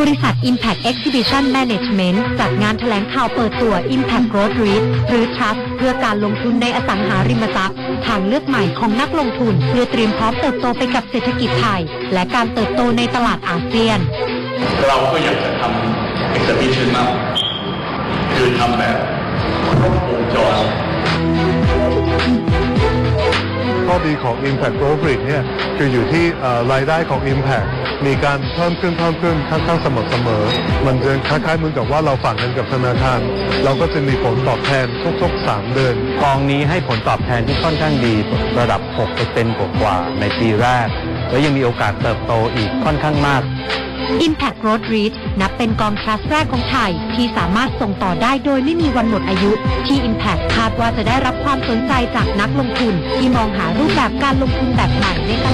บริษัท Impact Exhibition Management จัดงานแถลงข่าวเปิดตัว Impact Growth REIT หรือ Trust เพื่อการลงทุนในอสังหาริมทรัพย์ ทางเลือกใหม่ของนักลงทุน เพื่อเตรียมพร้อมเติบโตไปกับเศรษฐกิจไทย และการเติบโตในตลาดอาเซียน เราก็อยากจะทำ exhibition มากคือทำแบบครบวงจรข้อดีของ Impact Growth Rate เนี่ยคืออยู่ที่เอ่อรายได้ของ Impact มีการเพิ่มขึ้นเพิ่มขึ้นค่อนข้างสม่ำเสมอ มันจะคล้ายๆเหมือนกับว่าเราฝากเงินกับธนาคาร เราก็จะมีผลตอบแทนทุกๆ 3 เดือนกองนี้ให้ผลตอบแทนที่ค่อนข้างดีระดับ 6%กว่าๆในปีแรก และยังมีโอกาสเติบโตอีกค่อนข้างมาก Impact Growth REIT นับเป็นกองทรัสต์แรกของไทย ที่สามารถส่งต่อได้โดยไม่มีวันหมดอายุ ที่ Impact คาดว่าจะได้รับความสนใจจากนักลงทุน ที่มองหารูปแบบการลงทุนแบบใหม่ในตลาด